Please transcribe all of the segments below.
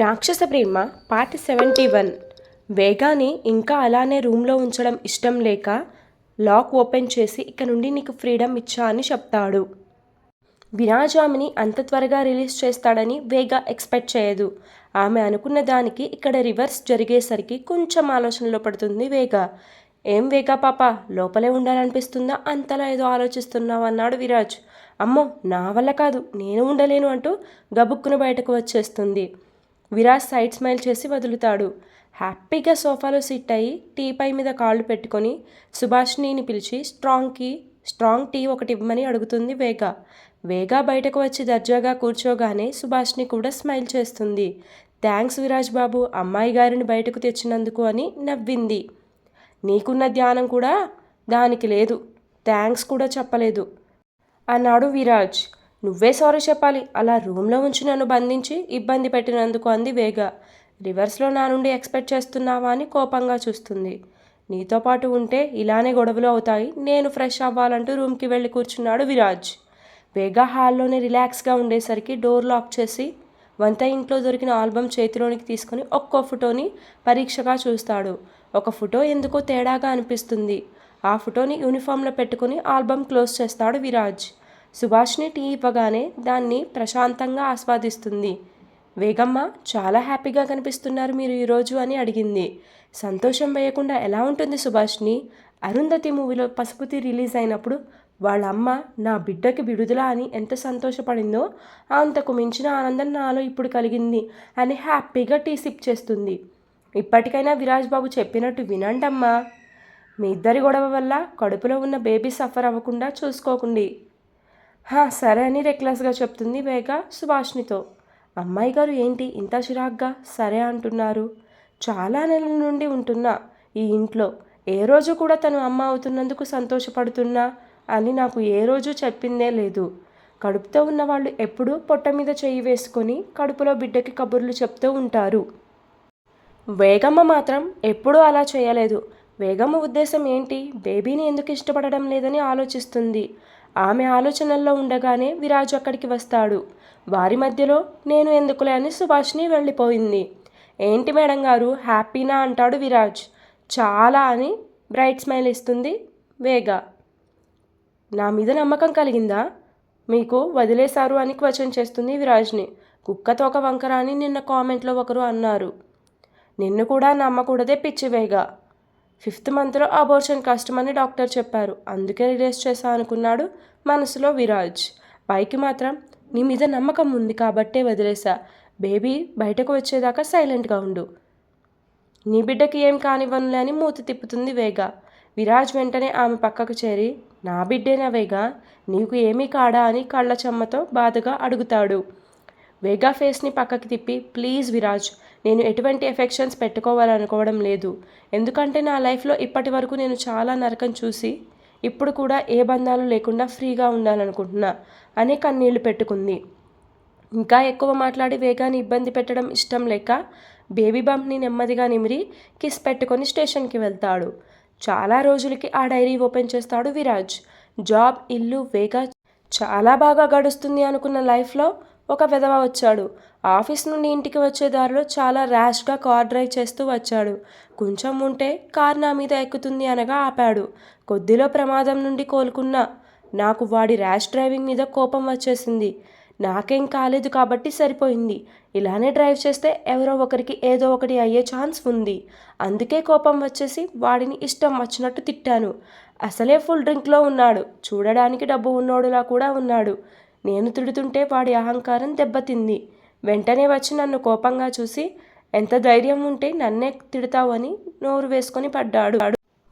Rakshasa Prema part seventy one వేగాని ఇంకా అలానే రూమ్లో ఉంచడం ఇష్టం లేక లాక్ ఓపెన్ చేసి ఇక నుండి నీకు ఫ్రీడమ్ ఇచ్చా అని చెప్తాడు. వినాజామిని అంత త్వరగా రిలీజ్ చేస్తాడని వేగా ఎక్స్పెక్ట్ చేయదు. ఆమె అనుకున్న దానికి ఇక్కడ రివర్స్ జరిగేసరికి కొంచెం ఆలోచనలో పడుతుంది వేగా. ఏం వేగా పాప లోపలే ఉండాలనిపిస్తుందా? అంతలా ఏదో ఆలోచిస్తున్నావు అన్నాడు విరాజ్. అమ్మో నా వల్ల కాదు నేను ఉండలేను అంటూ గబుక్కున బయటకు వచ్చేస్తుంది. విరాజ్ సైడ్ స్మైల్ చేసి వదులుతాడు. హ్యాపీగా సోఫాలో సిట్ అయ్యి టీ పై మీద కాళ్ళు పెట్టుకొని సుభాష్నిని పిలిచి స్ట్రాంగ్కి స్ట్రాంగ్ టీ ఒకటి ఇవ్వమని అడుగుతుంది వేగా. వేగా బయటకు వచ్చి దర్జాగా కూర్చోగానే సుభాష్ని కూడా స్మైల్ చేస్తుంది. థ్యాంక్స్ విరాజ్ బాబు అమ్మాయి గారిని బయటకు తెచ్చినందుకు అని నవ్వింది. నీకున్న ధ్యానం కూడా దానికి లేదు. థ్యాంక్స్ కూడా చెప్పలేదు అన్నాడు విరాజ్. నువ్వే సారీ చెప్పాలి. అలా రూమ్లో ఉంచి నన్ను బంధించి ఇబ్బంది పెట్టినందుకు అంది వేగ. రివర్స్లో నా నుండి ఎక్స్పెక్ట్ చేస్తున్నావా అని కోపంగా చూస్తుంది. నీతో పాటు ఉంటే ఇలానే గొడవలు అవుతాయి. నేను ఫ్రెష్ అవ్వాలంటూ రూమ్కి వెళ్ళి కూర్చున్నాడు విరాజ్. వేగా హాల్లోనే రిలాక్స్గా ఉండేసరికి డోర్ లాక్ చేసి వంట ఇంట్లో దొరికిన ఆల్బమ్ చేతిలోనికి తీసుకొని ఒక్కో ఫోటోని పరీక్షగా చూస్తాడు. ఒక ఫోటో ఎందుకో తేడాగా అనిపిస్తుంది. ఆ ఫోటోని యూనిఫామ్లో పెట్టుకుని ఆల్బమ్ క్లోజ్ చేస్తాడు విరాజ్. సుభాష్ని టీ ఇవ్వగానే దాన్ని ప్రశాంతంగా ఆస్వాదిస్తుంది. వేగమ్మ చాలా హ్యాపీగా కనిపిస్తున్నారు మీరు ఈరోజు అని అడిగింది. సంతోషం వేయకుండా ఎలా ఉంటుంది సుభాష్ని? అరుంధతి మూవీలో పసుపుతి రిలీజ్ అయినప్పుడు వాళ్ళ అమ్మ నా బిడ్డకి విడుదల అని ఎంత సంతోషపడిందో అంతకు మించిన ఆనందం నాలో ఇప్పుడు కలిగింది అని హ్యాపీగా టీ సిప్ చేస్తుంది. ఇప్పటికైనా విరాజ్ బాబు చెప్పినట్టు వినండమ్మా. మీ ఇద్దరి గొడవ వల్ల కడుపులో ఉన్న బేబీ సఫర్ అవ్వకుండా చూసుకోకండి. హా సరే అని రెక్లెస్గా చెప్తుంది వేగ సుభాష్నితో. అమ్మాయి గారు ఏంటి ఇంత చిరాగ్గా? సరే అంటున్నారు. చాలా నెలల నుండి ఉంటున్నా. ఈ ఇంట్లో ఏ రోజు కూడా తను అమ్మ అవుతున్నందుకు సంతోషపడుతున్నా అని నాకు ఏ రోజు చెప్పిందే లేదు. కడుపుతో ఉన్న వాళ్ళు ఎప్పుడూ పొట్ట మీద చేయి వేసుకొని కడుపులో బిడ్డకి కబుర్లు చెప్తూ ఉంటారు. వేగమ్మ మాత్రం ఎప్పుడూ అలా చేయలేదు. వేగమ్మ ఉద్దేశం ఏంటి? బేబీని ఎందుకు ఇష్టపడడం లేదని ఆలోచిస్తుంది. ఆమె ఆలోచనల్లో ఉండగానే విరాజు అక్కడికి వస్తాడు. వారి మధ్యలో నేను ఎందుకులే అని సుభాష్ని వెళ్ళిపోయింది. ఏంటి మేడం గారు హ్యాపీనా అంటాడు విరాజ్. చాలా అని బ్రైట్ స్మైల్ ఇస్తుంది వేగ. నా మీద నమ్మకం కలిగిందా? మీకు వదిలేశారు అని క్వశ్చన్ చేస్తుంది విరాజ్ని. కుక్కతో ఒక వంకర అని నిన్న కామెంట్లో ఒకరు అన్నారు. నిన్ను కూడా నమ్మకూడదే పిచ్చివేగా ఫిఫ్త్ మంత్లో అబోర్షన్ కష్టమని డాక్టర్ చెప్పారు. అందుకే రిలీజ్ చేశా అనుకున్నాడు మనసులో విరాజ్. పైకి మాత్రం నీ మీద నమ్మకం ఉంది కాబట్టే వదిలేసా బేబీ బయటకు వచ్చేదాకా సైలెంట్గా ఉండు. నీ బిడ్డకి ఏం కానివ్వనులే అని మూతి తిప్పుతుంది వేగ. విరాజ్ వెంటనే ఆమె పక్కకు చేరి నా బిడ్డేనా వేగ? నీకు ఏమీ కాడా అని కళ్ళ చెమ్మతో బాధగా అడుగుతాడు. వేగా ఫేస్ని పక్కకి తిప్పి ప్లీజ్ విరాజ్ నేను ఎటువంటి ఎఫెక్షన్స్ పెట్టుకోవాలనుకోవడం లేదు. ఎందుకంటే నా లైఫ్లో ఇప్పటి వరకు నేను చాలా నరకం చూసి ఇప్పుడు కూడా ఏ బంధాలు లేకుండా ఫ్రీగా ఉండాలనుకుంటున్నా అనే కన్నీళ్ళు పెట్టుకుంది. ఇంకా ఎక్కువ మాట్లాడి వేగాన్ని ఇబ్బంది పెట్టడం ఇష్టం లేక బేబీ బంప్ని నెమ్మదిగా నిమిరి కిస్ పెట్టుకొని స్టేషన్కి వెళ్తాడు. చాలా రోజులకి ఆ డైరీ ఓపెన్ చేస్తాడు విరాజ్. జాబ్ ఇల్లు వేగా చాలా బాగా గడుస్తుంది అనుకున్న లైఫ్లో ఒక విధవ వచ్చాడు. ఆఫీస్ నుండి ఇంటికి వచ్చే దారిలో చాలా ర్యాష్గా కార్ డ్రైవ్ చేస్తూ వచ్చాడు. కొంచెం ఉంటే కార్ నా మీద ఎక్కుతుంది అనగా ఆపాడు. కొద్దిలో ప్రమాదం నుండి కోలుకున్న. నాకు వాడి ర్యాష్ డ్రైవింగ్ మీద కోపం వచ్చేసింది. నాకేం కాలేదు కాబట్టి సరిపోయింది. ఇలానే డ్రైవ్ చేస్తే ఎవరో ఒకరికి ఏదో ఒకటి అయ్యే ఛాన్స్ ఉంది. అందుకే కోపం వచ్చేసి వాడిని ఇష్టం వచ్చినట్టు తిట్టాను. అసలే ఫుల్ డ్రింక్లో ఉన్నాడు. చూడడానికి డబ్బు ఉన్నోడులా కూడా ఉన్నాడు. నేను తిడుతుంటే వాడి అహంకారం దెబ్బతింది. వెంటనే వచ్చి నన్ను కోపంగా చూసి ఎంత ధైర్యం ఉంటే నన్నే తిడతావని నోరు వేసుకొని పడ్డాడు.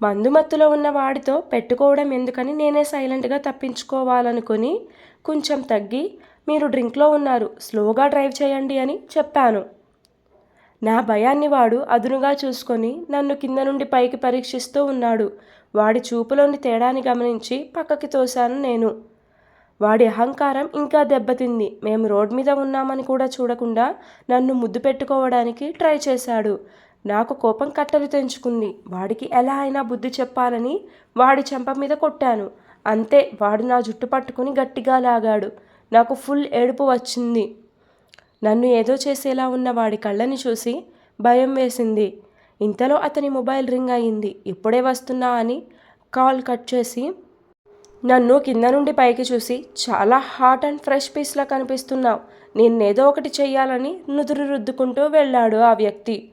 మందుమత్తులో ఉన్న వాడితో పెట్టుకోవడం ఎందుకని నేనే సైలెంట్గా తప్పించుకోవాలనుకుని కొంచెం తగ్గి మీరు డ్రింక్లో ఉన్నారు స్లోగా డ్రైవ్ చేయండి అని చెప్పాను. నా భయాన్ని వాడు అదునుగా చూసుకొని నన్ను కింద నుండి పైకి పరీక్షిస్తూ ఉన్నాడు. వాడి చూపులోని తేడాని గమనించి పక్కకి తోశాను నేను. వాడి అహంకారం ఇంకా దెబ్బతింది. మేము రోడ్ మీద ఉన్నామని కూడా చూడకుండా నన్ను ముద్దు పెట్టుకోవడానికి ట్రై చేశాడు. నాకు కోపం కట్టలు తెంచుకుంది. వాడికి ఎలా అయినా బుద్ధి చెప్పాలని వాడి చెంప మీద కొట్టాను. అంతే వాడు నా జుట్టు పట్టుకుని గట్టిగా లాగాడు. నాకు ఫుల్ ఏడుపు వచ్చింది. నన్ను ఏదో చేసేలా ఉన్న వాడి కళ్ళని చూసి భయం వేసింది. ఇంతలో అతని మొబైల్ రింగ్ అయింది. ఇప్పుడే వస్తున్నా అని కాల్ కట్ చేసి నన్ను కింద నుండి పైకి చూసి చాలా హాట్ అండ్ ఫ్రెష్ పీస్లా కనిపిస్తున్నావు. నిన్నేదో ఒకటి చెయ్యాలని నుదురు రుద్దుకుంటూ వెళ్ళాడు ఆ వ్యక్తి.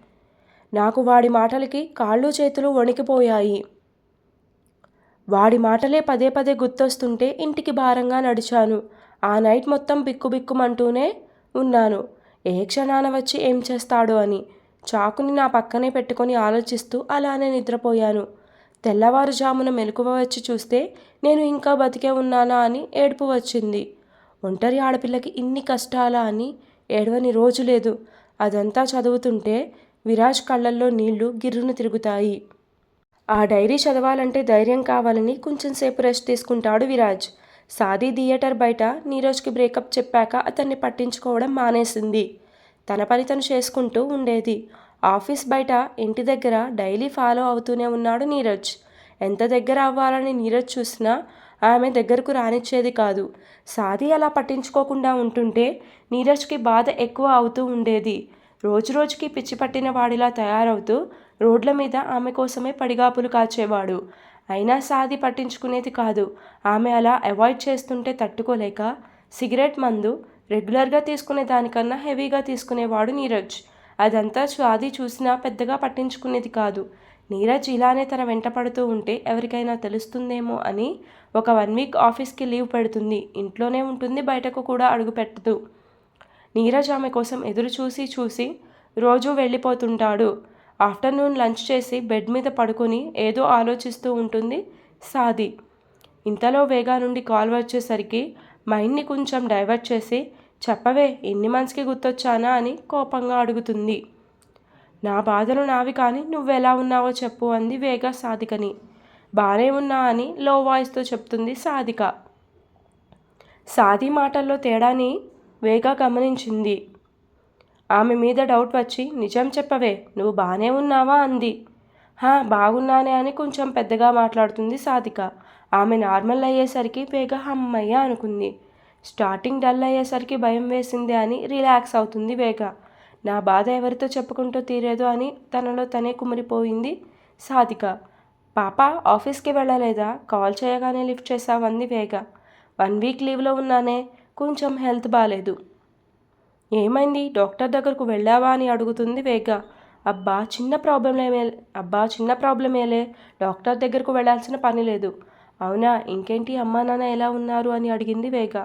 నాకు వాడి మాటలకి కాళ్ళు చేతులు వణికిపోయాయి. వాడి మాటలే పదే పదే గుర్తొస్తుంటే ఇంటికి భారంగా నడిచాను. ఆ నైట్ మొత్తం బిక్కుబిక్కుమంటూనే ఉన్నాను. ఏ క్షణాన వచ్చి ఏం చేస్తాడో అని. చాకుని నా పక్కనే పెట్టుకొని ఆలోచిస్తూ అలానే నిద్రపోయాను. తెల్లవారుజామున మెలకువ వచ్చి చూస్తే నేను ఇంకా బతికే ఉన్నానా అని ఏడుపు వచ్చింది. ఒంటరి ఆడపిల్లకి ఇన్ని కష్టాలా అని ఏడవని రోజు లేదు. అదంతా చదువుతుంటే విరాజ్ కళ్ళల్లో నీళ్ళు గిర్రును తిరుగుతాయి. ఆ డైరీ చదవాలంటే ధైర్యం కావాలని కొంచెం సేపు రెస్ట్ తీసుకుంటాడు విరాజ్. సాదీ థియేటర్ బయట నీరజ్కి బ్రేకప్ చెప్పాక అతన్ని పట్టించుకోవడం మానేసింది. తన పని తను చేసుకుంటూ ఉండేది. ఆఫీస్ బయట ఇంటి దగ్గర డైలీ ఫాలో అవుతూనే ఉన్నాడు నీరజ్. ఎంత దగ్గర అవ్వాలని నీరజ్ చూసినా ఆమె దగ్గరకు రానిచ్చేది కాదు. సాది అలా పట్టించుకోకుండా ఉంటుంటే నీరజ్కి బాధ ఎక్కువ అవుతూ ఉండేది. రోజు రోజుకి పిచ్చి పట్టిన వాడిలా తయారవుతూ రోడ్ల మీద ఆమె కోసమే పడిగాపులు కాచేవాడు. అయినా సాది పట్టించుకునేది కాదు. ఆమె అలా అవాయిడ్ చేస్తుంటే తట్టుకోలేక సిగరెట్ మందు రెగ్యులర్గా తీసుకునే దానికన్నా హెవీగా తీసుకునేవాడు నీరజ్. అదంతా స్వాది చూసినా పెద్దగా పట్టించుకునేది కాదు. నీరజ్ ఇలానే తన వెంట పడుతూ ఉంటే ఎవరికైనా తెలుస్తుందేమో అని ఒక వన్ వీక్ ఆఫీస్కి లీవ్ పెడుతుంది. ఇంట్లోనే ఉంటుంది బయటకు కూడా అడుగు పెట్టదు. నీరజ్ ఆమె కోసం ఎదురు చూసి చూసి రోజూ వెళ్ళిపోతుంటాడు. ఆఫ్టర్నూన్ లంచ్ చేసి బెడ్ మీద పడుకొని ఏదో ఆలోచిస్తూ ఉంటుంది సాది. ఇంతలో వేగా నుండి కాల్ వచ్చేసరికి మైండ్ని కొంచెం డైవర్ట్ చేసి చెప్పవే ఎన్ని మంత్స్కి గుర్తొచ్చానా అని కోపంగా అడుగుతుంది. నా బాధలు నావి కానీ నువ్వెలా ఉన్నావో చెప్పు అంది వేగా సాధికని. బాగానే ఉన్నా అని లో వాయిస్తో చెప్తుంది సాధిక. సాది మాటల్లో తేడాని వేగా గమనించింది. ఆమె మీద డౌట్ వచ్చి నిజం చెప్పవే నువ్వు బాగానే ఉన్నావా అంది. హా బాగున్నానే అని కొంచెం పెద్దగా మాట్లాడుతుంది సాధిక. ఆమె నార్మల్ అయ్యేసరికి వేగ హమ్మయ్య అనుకుంది. స్టార్టింగ్ డల్ అయ్యేసరికి భయం వేసింది అని రిలాక్స్ అవుతుంది వేగ. నా బాధ ఎవరితో చెప్పుకుంటూ తీరేదో అని తనలో తనే కుమిరిపోయింది సాధిక. పాప ఆఫీస్కి వెళ్ళలేదా? కాల్ చేయగానే లిఫ్ట్ చేసావంది వేగ. వన్ వీక్ లీవ్లో ఉన్నానే. కొంచెం హెల్త్ బాగాలేదు ఏమైంది? డాక్టర్ దగ్గరకు వెళ్ళావా అని అడుగుతుంది వేగ. అబ్బా చిన్న ప్రాబ్లమేమే అబ్బా చిన్న ప్రాబ్లమేలే డాక్టర్ దగ్గరకు వెళ్ళాల్సిన పని లేదు. అవునా? ఇంకేంటి అమ్మా నాన్న ఎలా ఉన్నారు అని అడిగింది వేగ.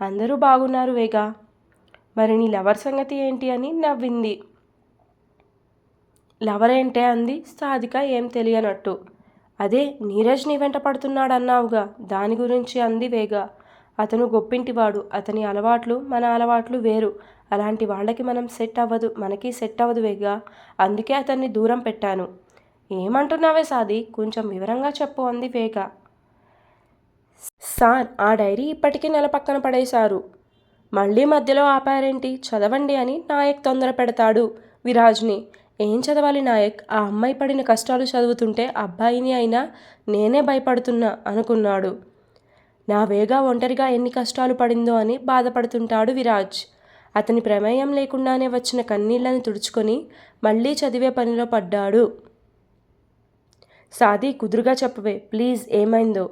అందరూ బాగున్నారు వేగా. మరి నీ లవర్ సంగతి ఏంటి అని నవ్వింది. లవర్ ఏంటే అంది సాధిక ఏం తెలియనట్టు. అదే నీరజ్ నీ వెంట పడుతున్నాడన్నావుగా. దాని గురించి అంది వేగా. అతను గొప్పింటివాడు. అతని అలవాట్లు మన అలవాట్లు వేరు. అలాంటి వాళ్ళకి మనం సెట్ అవ్వదు. మనకి సెట్ అవ్వదు వేగా. అందుకే అతన్ని దూరం పెట్టాను. ఏమంటున్నావే సాది? కొంచెం వివరంగా చెప్పు అంది వేగ. సార్ ఆ డైరీ ఇప్పటికీ నెల పక్కన పడేశారు. మళ్ళీ మధ్యలో ఆపారేంటి? చదవండి అని నాయక్ తొందర పెడతాడు. విరాజ్ని ఏం చదవాలి నాయక్? ఆ అమ్మాయి పడిన కష్టాలు చదువుతుంటే అబ్బాయిని అయినా నేనే భయపడుతున్నా అనుకున్నాడు. నా వేగా ఒంటరిగా ఎన్ని కష్టాలు పడిందో అని బాధపడుతుంటాడు విరాజ్. అతని ప్రమేయం లేకుండానే వచ్చిన కన్నీళ్ళను తుడుచుకొని మళ్ళీ చదివే పనిలో పడ్డాడు. సాది కుదురుగా చెప్పవే. ప్లీజ్ ఏమైందో?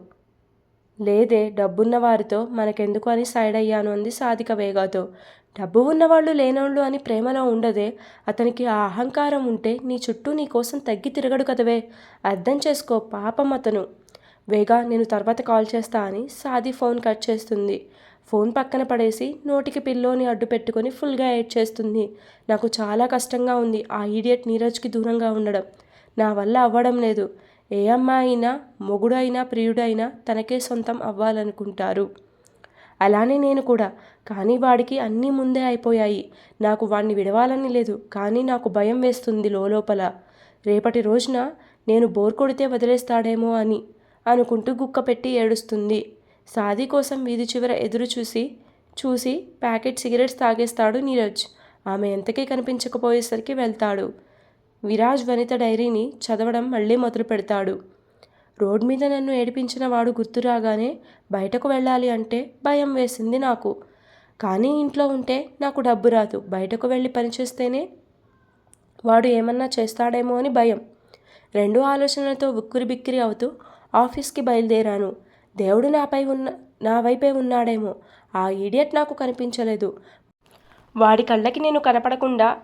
లేదే డబ్బున్న వారితో మనకెందుకు అని సైడ్ అయ్యాను అంది సాధిక వేగాతో. డబ్బు ఉన్నవాళ్ళు లేనోళ్ళు అని ప్రేమలో ఉండదే అతనికి ఆ అహంకారం ఉంటే నీ చుట్టూ నీ కోసం తగ్గి తిరగడు కదవే అర్థం చేసుకో పాపం అతను. వేగా నేను తర్వాత కాల్ చేస్తా అని సాది ఫోన్ కట్ చేస్తుంది. ఫోన్ పక్కన పడేసి నోటికి పిల్లోని అడ్డు పెట్టుకొని ఫుల్గా ఏడ్ చేస్తుంది. నాకు చాలా కష్టంగా ఉంది ఆ ఈడియట్ నీరజ్కి దూరంగా ఉండడం. నా వల్ల అవ్వడం లేదు. ఏ అమ్మాయినా అయినా మొగుడైనా ప్రియుడైనా తనకే సొంతం అవ్వాలనుకుంటారు. అలానే నేను కూడా. కానీ వాడికి అన్నీ ముందే అయిపోయాయి. నాకు వాడిని విడవాలని లేదు. కానీ నాకు భయం వేస్తుంది లోపల రేపటి రోజున నేను బోర్ కొడితే వదిలేస్తాడేమో అని అనుకుంటూ గుక్క పెట్టి ఏడుస్తుంది. సాది కోసం వీధి చివర ఎదురు చూసి చూసి ప్యాకెట్ సిగరెట్స్ తాగేస్తాడు నీరజ్. ఆమె ఎంతకీ కనిపించకపోయేసరికి వెళ్తాడు. విరాజ్ వనిత డైరీని చదవడం మళ్ళీ మొదలు పెడతాడు. రోడ్ మీద నన్ను ఏడిపించిన వాడు గుర్తురాగానే బయటకు వెళ్ళాలి అంటే భయం వేసింది నాకు. కానీ ఇంట్లో ఉంటే నాకు డబ్బు రాదు. బయటకు వెళ్ళి పనిచేస్తేనే వాడు ఏమన్నా చేస్తాడేమో అని భయం. రెండు ఆలోచనలతో ఉక్కిరి బిక్కిరి అవుతూ ఆఫీస్కి బయలుదేరాను. దేవుడు నాపై ఉన్న నా వైపే ఉన్నాడేమో. ఆ ఈడియట్ నాకు కనిపించలేదు. వాడి కళ్ళకి నేను కనపడకుండా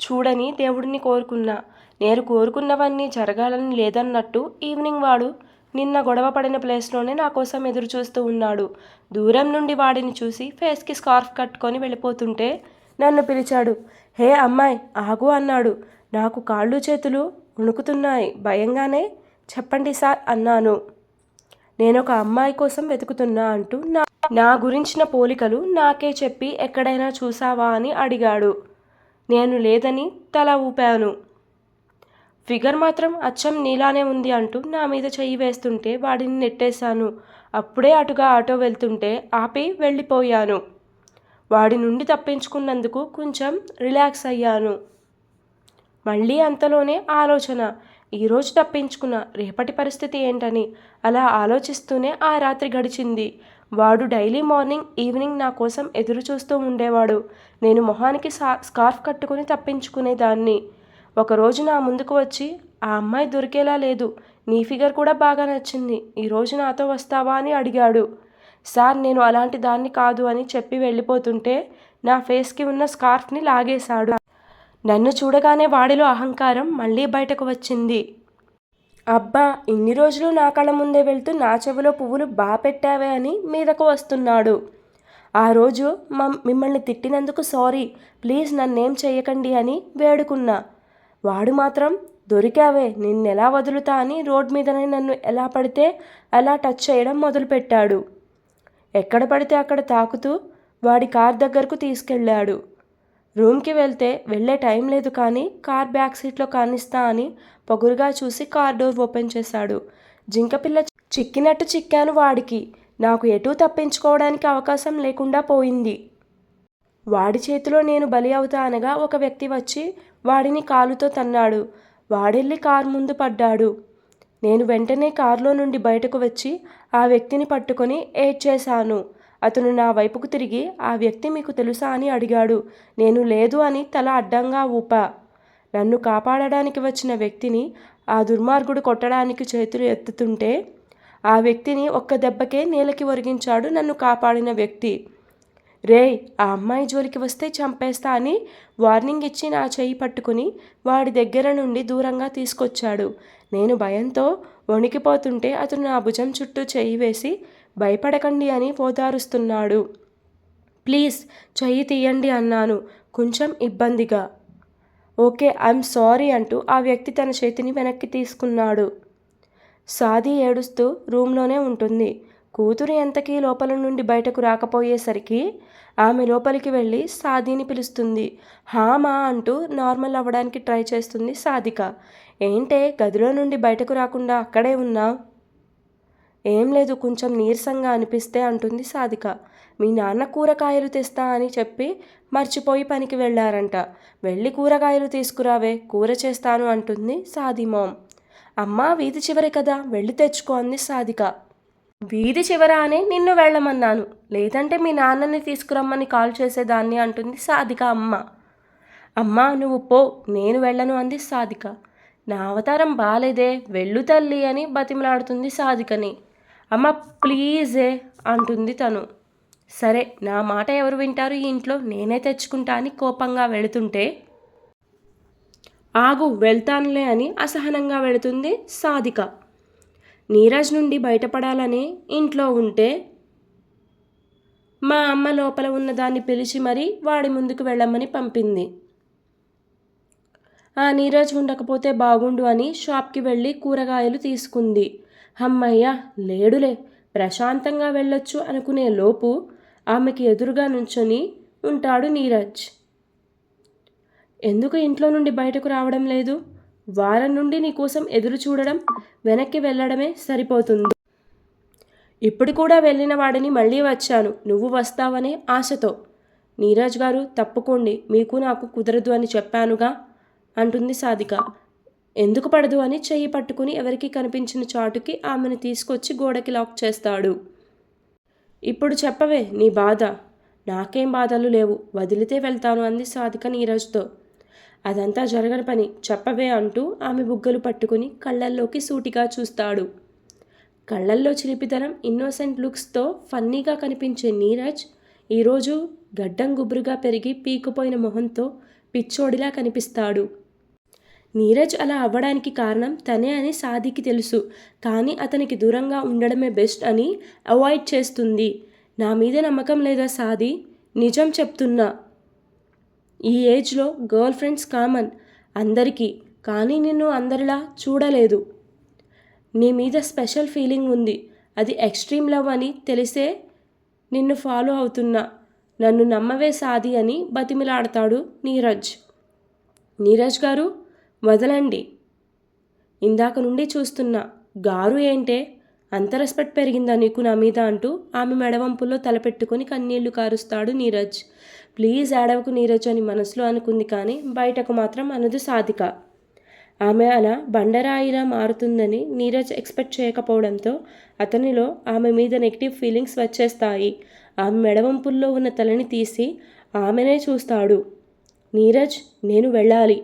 చూడని దేవుడిని కోరుకున్నా. నేను కోరుకున్నవన్నీ జరగాలని లేదన్నట్టు ఈవినింగ్ వాడు నిన్న గొడవ పడిన ప్లేస్లోనే నా కోసం ఎదురు చూస్తూ ఉన్నాడు. దూరం నుండి వాడిని చూసి ఫేస్కి స్కార్ఫ్ కట్టుకొని వెళ్ళిపోతుంటే నన్ను పిలిచాడు. హే అమ్మాయి ఆగు అన్నాడు. నాకు కాళ్ళు చేతులు ఉణుకుతున్నాయి భయంగానే చెప్పండి సార్ అన్నాను. నేను ఒక అమ్మాయి కోసం వెతుకుతున్నా అంటూ నా నా గురించిన పోలికలు నాకే చెప్పి ఎక్కడైనా చూసావా అని అడిగాడు. నేను లేదని తల ఊపాను. ఫిగర్ మాత్రం అచ్చం నీలానే ఉంది అంటూ నా మీద చెయ్యి వేస్తుంటే వాడిని నెట్టేశాను. అప్పుడే అటుగా ఆటో వెళ్తుంటే ఆపి వెళ్ళిపోయాను. వాడి నుండి తప్పించుకున్నందుకు కొంచెం రిలాక్స్ అయ్యాను. మళ్ళీ అంతలోనే ఆలోచన ఈరోజు తప్పించుకున్న రేపటి పరిస్థితి ఏంటని అలా ఆలోచిస్తూనే ఆ రాత్రి గడిచింది. వాడు డైలీ మార్నింగ్ ఈవినింగ్ నా కోసం ఎదురు చూస్తూ ఉండేవాడు. నేను మొహానికి సా స్కార్ఫ్ కట్టుకుని తప్పించుకునేదాన్ని. ఒకరోజు నా ముందుకు వచ్చి ఆ అమ్మాయి దొరికేలా లేదు. నీ ఫిగర్ కూడా బాగా నచ్చింది. ఈరోజు నాతో వస్తావా? అని అడిగాడు. సార్ నేను అలాంటి దాన్ని కాదు అని చెప్పి వెళ్ళిపోతుంటే నా ఫేస్కి ఉన్న స్కార్ఫ్ని లాగేశాడు. నన్ను చూడగానే వాడిలో అహంకారం మళ్ళీ బయటకు వచ్చింది. అబ్బా ఇన్ని రోజులు నా కళ్ళ ముందే వెళ్తూ నా చెవిలో పువ్వులు బా పెట్టావే అని మీదకు వస్తున్నాడు. ఆ రోజు మమ్ మిమ్మల్ని తిట్టినందుకు సారీ ప్లీజ్ నన్నేం చేయకండి అని వేడుకున్నా. వాడు మాత్రం దొరికావే నిన్నెలా వదులుతా అని రోడ్ మీదనే నన్ను ఎలా పడితే అలా టచ్ చేయడం మొదలుపెట్టాడు. ఎక్కడ పడితే అక్కడ తాకుతూ వాడి కార్ దగ్గరకు తీసుకెళ్ళాడు. రూమ్కి వెళ్తే వెళ్ళే టైం లేదు కానీ కార్ బ్యాక్ సీట్లో కానిస్తా అని పొగురుగా చూసి కార్ డోర్ ఓపెన్ చేశాడు. జింకపిల్ల చిక్కినట్టు చిక్కాను వాడికి. నాకు ఎటూ తప్పించుకోవడానికి అవకాశం లేకుండా పోయింది. వాడి చేతిలో నేను బలి అవుతా అనగా ఒక వ్యక్తి వచ్చి వాడిని కాలుతో తన్నాడు. వాడెళ్ళి కారు ముందు పడ్డాడు. నేను వెంటనే కారులో నుండి బయటకు వచ్చి ఆ వ్యక్తిని పట్టుకొని ఏడ్చేశాను అతను నా వైపుకు తిరిగి ఆ వ్యక్తి మీకు తెలుసా? అని అడిగాడు. నేను లేదు అని తల అడ్డంగా ఊపా. నన్ను కాపాడడానికి వచ్చిన వ్యక్తిని ఆ దుర్మార్గుడు కొట్టడానికి చేతులు ఎత్తుతుంటే ఆ వ్యక్తిని ఒక్క దెబ్బకే నేలకి ఒరిగించాడు నన్ను కాపాడిన వ్యక్తి. రేయ్ ఆ అమ్మాయి జోలికి వస్తే చంపేస్తా అని వార్నింగ్ ఇచ్చి నా చెయ్యి పట్టుకుని వాడి దగ్గర నుండి దూరంగా తీసుకొచ్చాడు. నేను భయంతో వణికిపోతుంటే అతను నా భుజం చుట్టూ చెయ్యి వేసి భయపడకండి అని పోదారుస్తున్నాడు. ప్లీజ్ చెయ్యి తీయండి అన్నాను కొంచెం ఇబ్బందిగా. ఓకే ఐఎమ్ సారీ అంటూ ఆ వ్యక్తి తన చేతిని వెనక్కి తీసుకున్నాడు. సాది ఏడుస్తూ రూమ్లోనే ఉంటుంది. కూతురు ఎంతకీ లోపల నుండి బయటకు రాకపోయేసరికి ఆమె లోపలికి వెళ్ళి సాదిని పిలుస్తుంది. హామా అంటూ నార్మల్ అవ్వడానికి ట్రై చేస్తుంది సాదిక. ఏంటే గదిలో నుండి బయటకు రాకుండా అక్కడే ఉన్నావు ఏం లేదు కొంచెం నీరసంగా అనిపిస్తే అంటుంది సాధిక. మీ నాన్న కూరగాయలు తెస్తా అని చెప్పి మర్చిపోయి పనికి వెళ్ళారంట వెళ్ళి కూరగాయలు తీసుకురావే కూర చేస్తాను అంటుంది సాది మామ్. అమ్మా వీధి చివరి కదా వెళ్ళి తెచ్చుకో అంది సాధిక. వీధి చివర అని నిన్ను వెళ్ళమన్నాను. లేదంటే మీ నాన్నని తీసుకురమ్మని కాల్ చేసేదాన్ని అంటుంది సాధిక అమ్మ. అమ్మా నువ్వు పో నేను వెళ్ళను అంది సాధిక. నా అవతారం బాలేదే వెళ్ళు తల్లి అని బతిమలాడుతుంది సాధికని. అమ్మ ప్లీజే అంటుంది తను. సరే నా మాట ఎవరు వింటారు ఈ ఇంట్లో? నేనే తెచ్చుకుంటా అని కోపంగా వెళుతుంటే ఆగు వెళ్తానులే అని అసహనంగా వెళుతుంది సాధిక. నీరజ్ నుండి బయటపడాలని ఇంట్లో ఉంటే మా అమ్మ లోపల ఉన్నదాన్ని పిలిచి మరీ వాడి ముందుకు వెళ్ళమని పంపింది. ఆ నీరజ్ ఉండకపోతే బాగుండు అని షాప్కి వెళ్ళి కూరగాయలు తీసుకుంది. హమ్మయ్య లేడులే ప్రశాంతంగా వెళ్ళొచ్చు అనుకునే లోపు ఆమెకి ఎదురుగా నుంచొని ఉంటాడు నీరజ్. ఎందుకు ఇంట్లో నుండి బయటకు రావడం లేదు? వారం నుండి నీకోసం ఎదురు చూడడం వెనక్కి వెళ్ళడమే సరిపోతుంది. ఇప్పుడు కూడా వెళ్ళిన వాడిని మళ్ళీ వచ్చాను నువ్వు వస్తావనే ఆశతో. నీరజ్ గారు తప్పుకోండి మీకు నాకు కుదరదు అని చెప్పానుగా అంటుంది సాధిక. ఎందుకు పడదు అని చెయ్యి పట్టుకుని ఎవరికి కనిపించిన చాటుకి ఆమెను తీసుకొచ్చి గోడకి లాక్ చేస్తాడు. ఇప్పుడు చెప్పవే నీ బాధ. నాకేం బాధలు లేవు. వదిలితే వెళ్తాను అంది సాధిక నీరజ్తో. అదంతా జరగని పని. చెప్పవే అంటూ ఆమె బుగ్గలు పట్టుకుని కళ్ళల్లోకి సూటిగా చూస్తాడు. కళ్ళల్లో చిలిపితనం ఇన్నోసెంట్ లుక్స్తో ఫన్నీగా కనిపించే నీరజ్ ఈరోజు గడ్డం గుబురుగా పెరిగి పీకుపోయిన మొహంతో పిచ్చోడిలా కనిపిస్తాడు. నీరజ్ అలా అవ్వడానికి కారణం తనే అని సాదికి తెలుసు. కానీ అతనికి దూరంగా ఉండడమే బెస్ట్ అని అవాయిడ్ చేస్తుంది. నా మీద నమ్మకం లేదా సాది? నిజం చెప్తున్నా. ఈ ఏజ్లో గర్ల్ ఫ్రెండ్స్ కామన్ అందరికీ కానీ నిన్ను అందరిలా చూడలేదు. నీ మీద స్పెషల్ ఫీలింగ్ ఉంది. అది ఎక్స్ట్రీమ్ లవ్ అని తెలిసే నిన్ను ఫాలో అవుతున్నా. నన్ను నమ్మవే సాది అని బతిమిలాడతాడు నీరజ్. నీరజ్ గారు వదలండి. ఇందాక నుండి చూస్తున్నా గారు ఏంటే అంత రెస్పెక్ట్ పెరిగిందా నీకు నా మీద అంటూ ఆమె మెడవంపుల్లో తలపెట్టుకుని కన్నీళ్ళు కారుస్తాడు నీరజ్. ప్లీజ్ ఏడవకు నీరజ్ అని మనసులో అనుకుంది కానీ బయటకు మాత్రం అనదు సాధిక. ఆమె అలా బండరాయిలా మారుతుందని నీరజ్ ఎక్స్పెక్ట్ చేయకపోవడంతో అతనిలో ఆమె మీద నెగిటివ్ ఫీలింగ్స్ వచ్చేస్తాయి. ఆమె మెడవంపుల్లో ఉన్న తలని తీసి ఆమెనే చూస్తాడు. నీరజ్ నేను వెళ్ళాలి.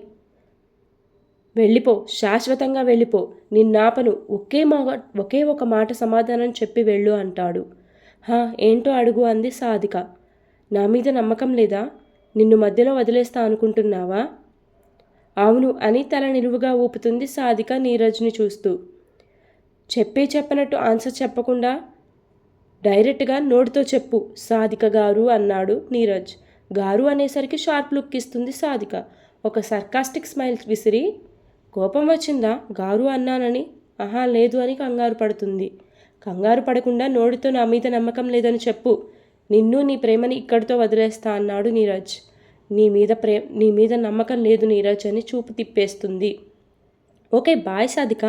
వెళ్ళిపో శాశ్వతంగా వెళ్ళిపో. నిన్నాపను ఒకే మాట ఒకే ఒక మాట సమాధానం చెప్పి వెళ్ళు అంటాడు. హా ఏంటో అడుగు అంది సాధిక. నా మీద నమ్మకం లేదా? నిన్ను మధ్యలో వదిలేస్తా అనుకుంటున్నావా? అవును అని తల నిలువుగా ఊపుతుంది సాధిక నీరజ్ని చూస్తూ. చెప్పి చెప్పనట్టు ఆన్సర్ చెప్పకుండా డైరెక్ట్గా నోటితో చెప్పు సాధిక గారు అన్నాడు నీరజ్. గారు అనేసరికి షార్ప్ లుక్ ఇస్తుంది సాధిక. ఒక సర్కాస్టిక్ స్మైల్ విసిరి కోపం వచ్చిందా? గారు అన్నానని. ఆహా లేదు అని కంగారు పడుతుంది. కంగారు పడకుండా నోడితో నా మీద నమ్మకం లేదని చెప్పు. నిన్ను నీ ప్రేమని ఇక్కడితో వదిలేస్తా అన్నాడు నీరజ్. నీ మీద ప్రే నీ మీద నమ్మకం లేదు నీరజ్ అని చూపు తిప్పేస్తుంది. Okay bye Sadhika.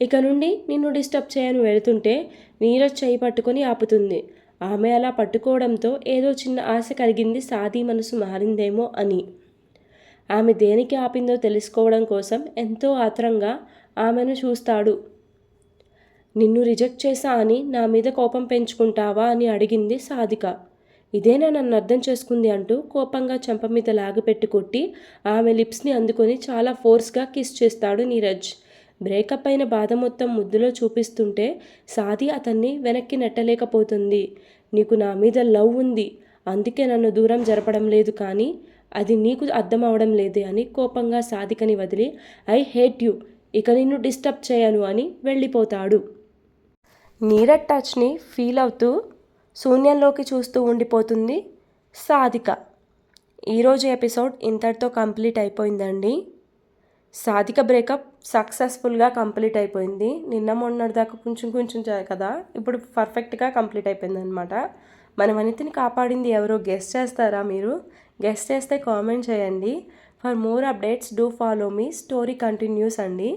ఇక నుండి నిన్ను డిస్టర్బ్ చేయను వెళుతుంటే నీరజ్ చేయి పట్టుకొని ఆపుతుంది. ఆమె అలా పట్టుకోవడంతో ఏదో చిన్న ఆశ కలిగింది సాది మనసు మారిందేమో అని. ఆమె దేనికి ఆపిందో తెలుసుకోవడం కోసం ఎంతో ఆత్రంగా ఆమెను చూస్తాడు. నిన్ను రిజెక్ట్ చేశా అని నా మీద కోపం పెంచుకుంటావా అని అడిగింది సాధిక. ఇదేనా నన్ను అర్థం చేసుకుంది అంటూ కోపంగా చెంప మీద లాగపెట్టి కొట్టి ఆమె లిప్స్ని అందుకొని చాలా ఫోర్స్గా కిస్ చేస్తాడు నీరజ్. బ్రేకప్ అయిన బాధ మొత్తం ముద్దులో చూపిస్తుంటే సాది అతన్ని వెనక్కి నెట్టలేకపోతుంది. నీకు నా మీద లవ్ ఉంది. అందుకే నన్ను దూరం జరపడం లేదు కానీ అది నీకు అర్థం అవడం లేదే అని కోపంగా సాధికని వదిలి ఐ హేట్ యు ఇక నిన్ను డిస్టర్బ్ చేయను అని వెళ్ళిపోతాడు. నీరజ్ టచ్ని ఫీల్ అవుతూ శూన్యంలోకి చూస్తూ ఉండిపోతుంది సాధిక. ఈరోజు ఎపిసోడ్ ఇంతటితో కంప్లీట్ అయిపోయిందండి. సాధిక బ్రేకప్ సక్సెస్ఫుల్గా కంప్లీట్ అయిపోయింది. నిన్న మొన్నటిదాకా కొంచెం కొంచెం కదా? ఇప్పుడు పర్ఫెక్ట్గా కంప్లీట్ అయిపోయింది అనమాట మన వనితిని కాపాడింది ఎవరో గెస్ట్ చేస్తారా మీరు? గెస్ట్ చేస్తే కామెంట్ చేయండి. For more updates do follow me story continues అండి.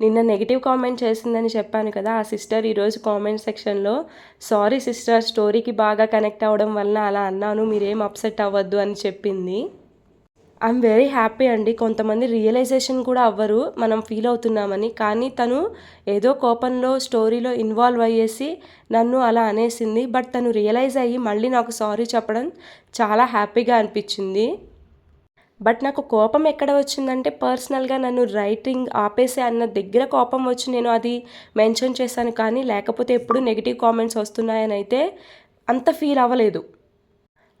నిన్న నెగిటివ్ కామెంట్ చేసిందని చెప్పాను కదా ఆ సిస్టర్ ఈరోజు కామెంట్ సెక్షన్లో సారీ సిస్టర్ స్టోరీకి బాగా కనెక్ట్ అవ్వడం వలన అలా అన్నాను మీరేం అప్సెట్ అవ్వద్దు అని చెప్పింది. ఐఎమ్ వెరీ హ్యాపీ అండి. కొంతమంది రియలైజేషన్ కూడా అవ్వరు. మనం ఫీల్ అవుతున్నామని. కానీ తను ఏదో కోపంలో స్టోరీలో ఇన్వాల్వ్ అయ్యేసి నన్ను అలా అనేసింది. బట్ తను రియలైజ్ అయ్యి మళ్ళీ నాకు సారీ చెప్పడం చాలా హ్యాపీగా అనిపించింది. బట్ నాకు కోపం ఎక్కడ వచ్చిందంటే పర్సనల్గా నన్ను రైటింగ్ ఆపేసే అన్న దగ్గర కోపం వచ్చి నేను అది మెన్షన్ చేశాను. కానీ లేకపోతే ఎప్పుడు నెగిటివ్ కామెంట్స్ వస్తున్నాయని అయితే అంత ఫీల్ అవ్వలేదు.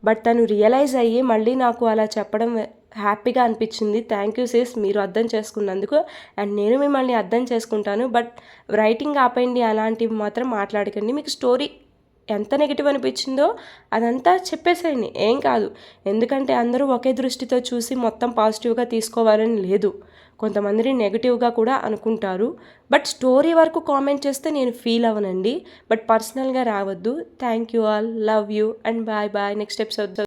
బట్ తను రియలైజ్ అయ్యి మళ్ళీ నాకు అలా చెప్పడం హ్యాపీగా అనిపించింది. థ్యాంక్ యూ సిస్ మీరు అర్థం చేసుకున్నందుకు. అండ్ నేను మిమ్మల్ని అర్థం చేసుకుంటాను బట్ రైటింగ్ ఆపేయండి అలాంటివి మాత్రం మాట్లాడకండి. మీకు స్టోరీ ఎంత నెగిటివ్ అనిపించిందో అదంతా చెప్పేసేయండి. ఏం కాదు. ఎందుకంటే అందరూ ఒకే దృష్టితో చూసి మొత్తం పాజిటివ్గా తీసుకోవాలని లేదు. కొంతమందిని నెగిటివ్గా కూడా అనుకుంటారు. బట్ స్టోరీ వరకు కామెంట్ చేస్తే నేను ఫీల్ అవ్వనండి. బట్ పర్సనల్గా రావద్దు. Thank you all. Love you. And bye bye. Next episode